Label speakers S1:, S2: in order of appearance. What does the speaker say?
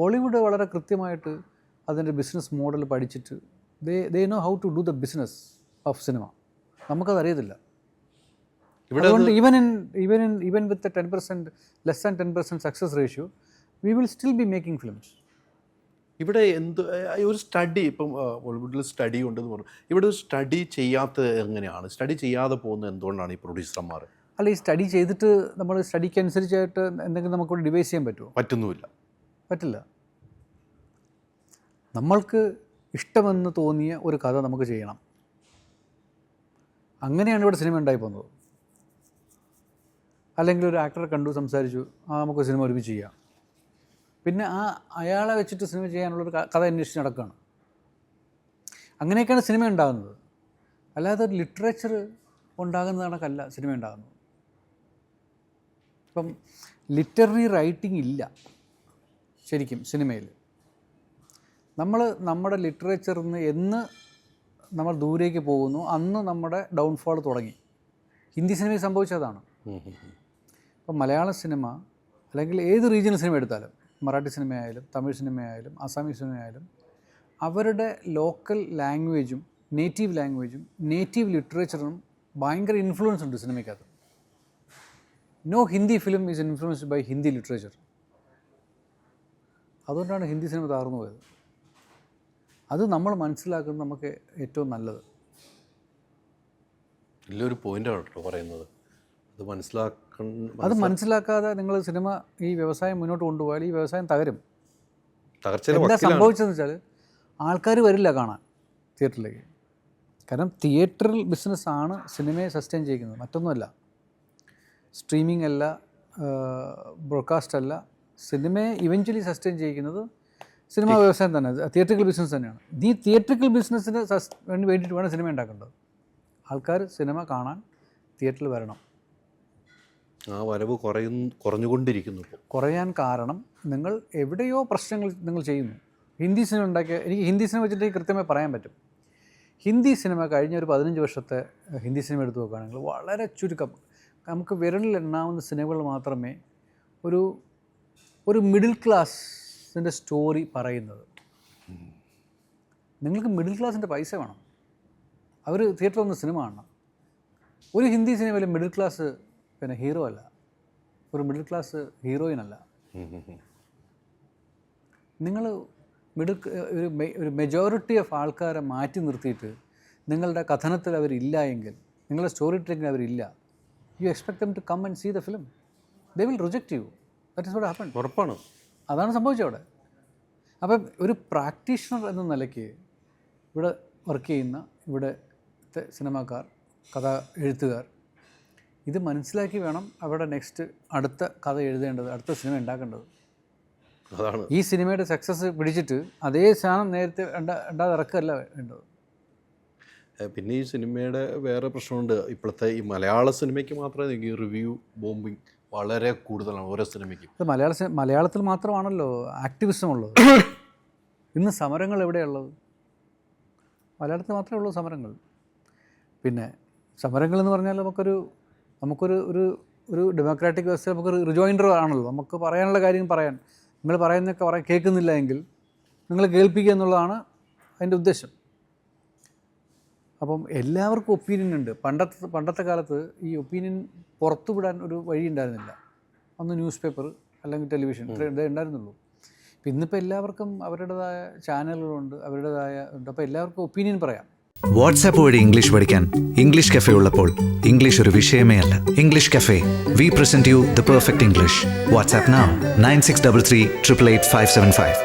S1: Hollywood വളരെ കൃത്യമായിട്ട് അതിന്റെ ബിസിനസ് മോഡൽ പഠിച്ചിട്ട് they they know how to do the business of cinema നമുക്കത് അറിയത്തില്ല
S2: ഇവിടെ
S1: അതുകൊണ്ട് even in even in even with ten percent less than ten percent success ratio we will still be making films
S2: ഇവിടെ എന്ത് ഒരു study ഇപ്പം ബോളിവുഡിൽ study ഉണ്ടെന്ന് പറഞ്ഞു. ഇവിടെ സ്റ്റഡി ചെയ്യാത്ത എങ്ങനെയാണ്? സ്റ്റഡി ചെയ്യാതെ പോകുന്നത് എന്തുകൊണ്ടാണ് ഈ പ്രൊഡ്യൂസർമാർ
S1: അല്ല ഈ സ്റ്റഡി ചെയ്തിട്ട് നമ്മൾ സ്റ്റഡിക്ക് അനുസരിച്ചായിട്ട് എന്തെങ്കിലും നമുക്ക് ഡിവൈസ് ചെയ്യാൻ പറ്റുമോ
S2: പറ്റുന്നുമില്ല.
S1: പറ്റില്ല. നമ്മൾക്ക് ഇഷ്ടമെന്ന് തോന്നിയ ഒരു കഥ നമുക്ക് ചെയ്യണം. അങ്ങനെയാണ് ഇവിടെ സിനിമ ഉണ്ടായി പോകുന്നത്. അല്ലെങ്കിൽ ഒരു ആക്ടറെ കണ്ടു സംസാരിച്ചു ആ നമുക്ക് സിനിമ ഒരുമിച്ച് ചെയ്യാം. പിന്നെ ആ അയാളെ വെച്ചിട്ട് സിനിമ ചെയ്യാനുള്ളൊരു കഥ അന്വേഷിച്ച് നടക്കുകയാണ്. അങ്ങനെയൊക്കെയാണ് സിനിമ ഉണ്ടാകുന്നത്. അല്ലാതെ ഒരു ലിറ്ററേച്ചർ ഉണ്ടാകുന്ന കണക്കല്ല സിനിമ ഉണ്ടാകുന്നത്. ഇപ്പം ലിറ്റററി റൈറ്റിംഗ് ഇല്ല ശരിക്കും സിനിമയിൽ. നമ്മൾ നമ്മുടെ ലിറ്ററേച്ചറിൽ നിന്ന് എന്ന് നമ്മൾ ദൂരേക്ക് പോകുന്നു അന്ന് നമ്മുടെ ഡൗൺഫോൾ തുടങ്ങി. ഹിന്ദി സിനിമയിൽ സംഭവിച്ചതാണ്. ഇപ്പം മലയാള സിനിമ അല്ലെങ്കിൽ ഏത് റീജിയണൽ സിനിമ എടുത്താലും മറാഠി സിനിമയായാലും തമിഴ് സിനിമയായാലും ആസാമി സിനിമയായാലും അവരുടെ ലോക്കൽ ലാംഗ്വേജും നേറ്റീവ് ലാംഗ്വേജും നേറ്റീവ് ലിറ്ററേച്ചറും ഭയങ്കര ഇൻഫ്ലുവൻസ് ഉണ്ട് സിനിമയ്ക്കകത്ത് no Hindi film is influenced by Hindi literature അതുകൊണ്ടാണ് ഹിന്ദി സിനിമ താർന്നു പോയത്. അത് നമ്മൾ മനസ്സിലാക്കുന്നത് നമുക്ക് ഏറ്റവും നല്ലത്.
S2: വലിയൊരു പോയിന്റാണ് കേട്ടോ പറയുന്നത്. അത് മനസ്സിലാക്ക
S1: അത് മനസ്സിലാക്കാതെ നിങ്ങൾ സിനിമ ഈ വ്യവസായം മുന്നോട്ട് കൊണ്ടുപോയാൽ ഈ വ്യവസായം തകരും. എന്താ സംഭവിച്ചതെന്ന് വെച്ചാൽ ആൾക്കാർ വരില്ല കാണാൻ തിയേറ്ററിലേക്ക്. കാരണം തിയേറ്ററിൽ ബിസിനസ്സാണ് സിനിമയെ സസ്റ്റെയിൻ ചെയ്യുന്നത്. മറ്റൊന്നുമല്ല. സ്ട്രീമിംഗ് അല്ല ബ്രോഡ്കാസ്റ്റ് അല്ല. സിനിമയെ ഇവഞ്ച്വലി സസ്റ്റെയിൻ ചെയ്യുന്നത് സിനിമാ വ്യവസായം തന്നെ തിയേറ്ററിക്കൽ ബിസിനസ് തന്നെയാണ്. ഈ തിയേറ്ററിക്കൽ ബിസിനസ്സിന് സസ് വേണ്ടി വേണ്ടിയിട്ട് വേണം സിനിമ ഉണ്ടാക്കേണ്ടത്. ആൾക്കാർ സിനിമ കാണാൻ തിയേറ്ററിൽ വരണം.
S2: ആ വരവ് കുറയുന്നു കുറഞ്ഞുകൊണ്ടിരിക്കുന്നു
S1: കുറയാൻ കാരണം നിങ്ങൾ എവിടെയോ പ്രശ്നങ്ങൾ നിങ്ങൾ ചെയ്യുന്നു. ഹിന്ദി സിനിമ ഉണ്ടാക്കിയ എനിക്ക് ഹിന്ദി സിനിമ വെച്ചിട്ട് കൃത്യമായി പറയാൻ പറ്റും. ഹിന്ദി സിനിമ കഴിഞ്ഞ ഒരു പതിനഞ്ച് വർഷത്തെ ഹിന്ദി സിനിമ എടുത്തു നോക്കുകയാണെങ്കിൽ വളരെ ചുരുക്കം. നമുക്ക് വിരലിൽ എണ്ണാവുന്ന സിനിമകൾ മാത്രമേ ഒരു ഒരു മിഡിൽ ക്ലാസ്സിന്റെ സ്റ്റോറി പറയുന്നത്. നിങ്ങൾക്ക് മിഡിൽ ക്ലാസ്സിന്റെ പൈസ വേണം. അവർ തിയേറ്ററിൽ വന്ന് സിനിമ കാണണം. ഒരു ഹിന്ദി സിനിമയിൽ മിഡിൽ ക്ലാസ് പിന്നെ ഹീറോ അല്ല. ഒരു മിഡിൽ ക്ലാസ് ഹീറോയിൻ അല്ല. നിങ്ങൾ മിഡിൽ ഒരു ഒരു മെജോറിറ്റി ഓഫ് ആൾക്കാരെ മാറ്റി നിർത്തിയിട്ട് നിങ്ങളുടെ കഥനത്തിൽ അവരില്ല എങ്കിൽ നിങ്ങളുടെ സ്റ്റോറി ടെല്ലിങ്ങിൽ അവരില്ല you expect them to come and see the film they will reject you that is what happen
S2: ഉറപ്പാണ്.
S1: അതാണ് സംഭവിച്ചത് അവിടെ. അപ്പം ഒരു പ്രാക്ടീഷണർ എന്ന നിലയ്ക്ക് ഇവിടെ വർക്ക് ചെയ്യുന്ന ഇവിടെ സിനിമാക്കാർ കഥ എഴുത്തുകാർ ഇത് മനസ്സിലാക്കി വേണം അവിടെ നെക്സ്റ്റ് അടുത്ത കഥ എഴുതേണ്ടത് അടുത്ത സിനിമ ഉണ്ടാക്കേണ്ടത്.
S2: അതാണ്.
S1: ഈ സിനിമയുടെ സക്സസ് പിടിച്ചിട്ട് അതേ സാധനം നേരത്തെ ഉണ്ടാ ഉണ്ടാതെ ഇറക്കുകയല്ല വേണ്ടത്.
S2: പിന്നെ ഈ സിനിമയുടെ വേറെ പ്രശ്നമുണ്ട്. ഇപ്പോഴത്തെ ഈ മലയാള സിനിമയ്ക്ക് മാത്രമേ ഈ റിവ്യൂ ബോംബിങ് വളരെ കൂടുതലാണ് ഓരോ സിനിമയ്ക്കും.
S1: മലയാള മലയാളത്തിൽ മാത്രമാണല്ലോ ആക്ടിവിസം ഉള്ളത് ഇന്ന് സമരങ്ങൾ എവിടെയുള്ളത്? മലയാളത്തിൽ മാത്രമേ ഉള്ളൂ സമരങ്ങൾ. പിന്നെ സമരങ്ങൾ എന്ന് പറഞ്ഞാൽ നമുക്കൊരു നമുക്കൊരു ഒരു ഒരു ഡെമോക്രാറ്റിക് വ്യവസ്ഥ നമുക്കൊരു റിജോയിൻഡർ ആണല്ലോ. നമുക്ക് പറയാനുള്ള കാര്യം പറയാൻ. നിങ്ങൾ പറയുന്നതൊക്കെ പറയാൻ കേൾക്കുന്നില്ല എങ്കിൽ നിങ്ങൾ കേൾപ്പിക്കുക എന്നുള്ളതാണ് അതിന്റെ ഉദ്ദേശം. അപ്പം എല്ലാവർക്കും ഒപ്പീനിയൻ ഉണ്ട്. പണ്ടത്തെ പണ്ടത്തെ കാലത്ത് ഈ ഒപ്പീനിയൻ പുറത്തുവിടാൻ ഒരു വഴി ഉണ്ടായിരുന്നില്ല. അന്ന് ന്യൂസ് പേപ്പർ അല്ലെങ്കിൽ ടെലിവിഷൻ ഇത്രേ ഇതേ ഉണ്ടായിരുന്നുള്ളൂ. ഇപ്പം ഇന്നിപ്പോൾ എല്ലാവർക്കും അവരുടേതായ ചാനലുകളുണ്ട് അവരുടേതായ ഉണ്ട്. അപ്പോൾ എല്ലാവർക്കും ഒപ്പീനിയൻ പറയാം.
S3: വാട്സാപ്പ് വഴി ഇംഗ്ലീഷ് പഠിക്കാൻ ഇംഗ്ലീഷ് കഫേ ഉള്ളപ്പോൾ ഇംഗ്ലീഷ് ഒരു വിഷയമേ അല്ല. English cafe we present you the perfect English WhatsApp nine six double three triple eight five seven five